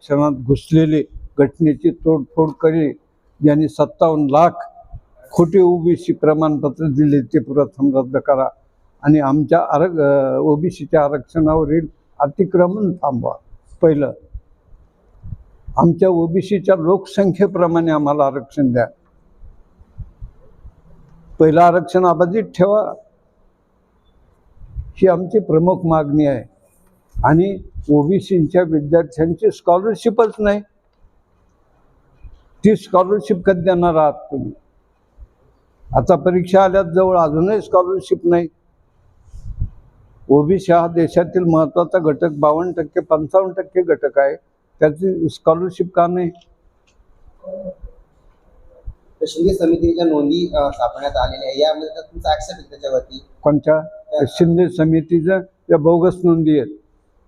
आरक्षणात घुसलेले घटनेची तोडफोड करी ज्यांनी सत्तावन्न लाख खोटे ओबीसी प्रमाणपत्र दिले ते प्रथम रद्द करा. आणि आमच्या आरग ओबीसीच्या आरक्षणावरील अतिक्रमण थांबवा. पहिलं आमच्या ओबीसीच्या लोकसंख्येप्रमाणे आम्हाला आरक्षण द्या. पहिलं आरक्षण अबाधित ठेवा. ही आमची प्रमुख मागणी आहे. आणि ओबीसीच्या विद्यार्थ्यांची स्कॉलरशिपच नाही. ती स्कॉलरशिप कधी देणार आहात तुम्ही? आता परीक्षा आल्यात जवळ अजूनही स्कॉलरशिप नाही. ओबीसी हा देशातील महत्त्वाचा घटक बावन्न टक्के पंचावन्न टक्के घटक आहे. त्याची स्कॉलरशिप का नाही? शिंदे समितीच्या नोंदी अ, सापडण्यात आलेल्या आहे यामध्ये तुमचा त्याच्यावरती. कोणत्या शिंदे समितीच्या या बोगस नोंदी आहेत.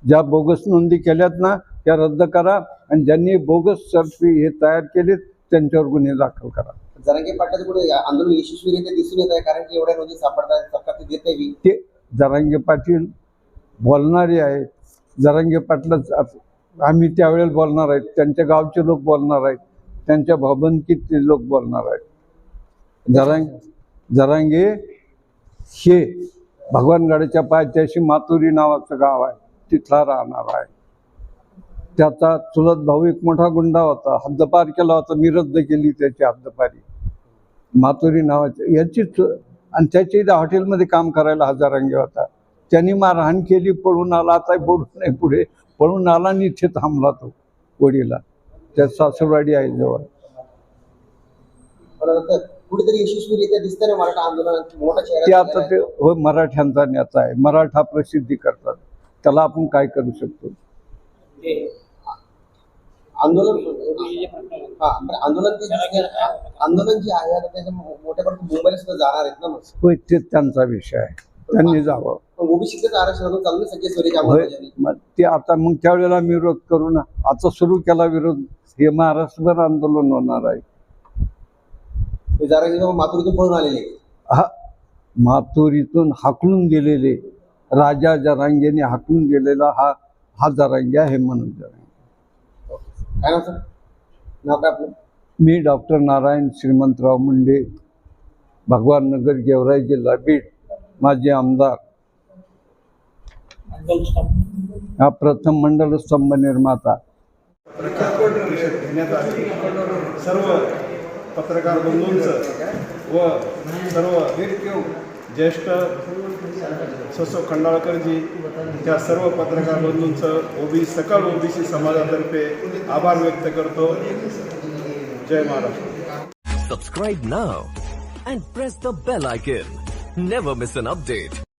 ज्या बोगस नोंदी केल्यात ना त्या रद्द करा आणि ज्यांनी बोगस सर्फी हे तयार केलेत त्यांच्यावर गुन्हे दाखल करा. जरांगे पाटलाचं पुढे आंदोलन यशस्वीरित्या दिसून येत आहे कारण की एवढ्या नोंदी सापडतात सरकार ते देत नाही. ते जरांगे पाटील बोलणारे आहेत. जरांगे पाटलंच आम्ही त्यावेळेला बोलणार आहेत. त्यांच्या गावचे लोक बोलणार आहेत. त्यांच्या भावबंदकीत ते लोक बोलणार आहेत. जरांग जरांगे हे भगवानगडाच्या पायथ्याशी मातुरी नावाचं गाव आहे. तिथला राहणार आहे. त्याचा चुलत भाऊ एक मोठा गुंडा होता. हद्दपार केला होता. मी रद्द केली त्याची हद्दपारी. मातुरी नावाच्या याचीच आणि त्याच्या इथं हॉटेलमध्ये काम करायला हजारांगे होता. त्यांनी मारहाण केली पळून आला. आता पळून नाही पुढे. पळून आला आणि इथे थांबला तो वडीला. त्या सासरवाडी आहे जवळ. ते आता ते हो मराठ्यांचा नेता आहे. मराठा प्रसिद्धी करतात. त्याला आपण काय करू शकतो? आंदोलन हा पण आंदोलन. आंदोलन जे आहे मो- मोठ्या प्रमाणात मुंबईला सुद्धा जाणार आहेत ना होय ते त्यांचा विषय आहे. त्यांनी जावं. मग ते आता मग त्यावेळेला आम्ही विरोध करू ना. आता सुरू केला विरोध हे महाराष्ट्रभर आंदोलन होणार आहे. माथुरीतून पळून आलेले. हा माथुरीतून हाकलून गेलेले राजा जरांगेने हाकलून गेलेला हा हा जरांगे आहे म्हणून जरांगे काय नाव सर? नाव काय आपलं? मी डॉक्टर नारायण श्रीमंतराव मुंडे भगवान नगर गेवराई जिल्हा बीड माजी आमदार. हा प्रथम मंडल स्तंभ निर्माता. सर्व पत्रकार बंधूंचं व सर्व ज्येष्ठ ससो खंडाळकरजी त्या सर्व पत्रकार बंधूंचं ओबी सकल ओबीसी समाजातर्फे आभार व्यक्त करतो. जय Maharashtra. Subscribe now and press the bell icon never miss an update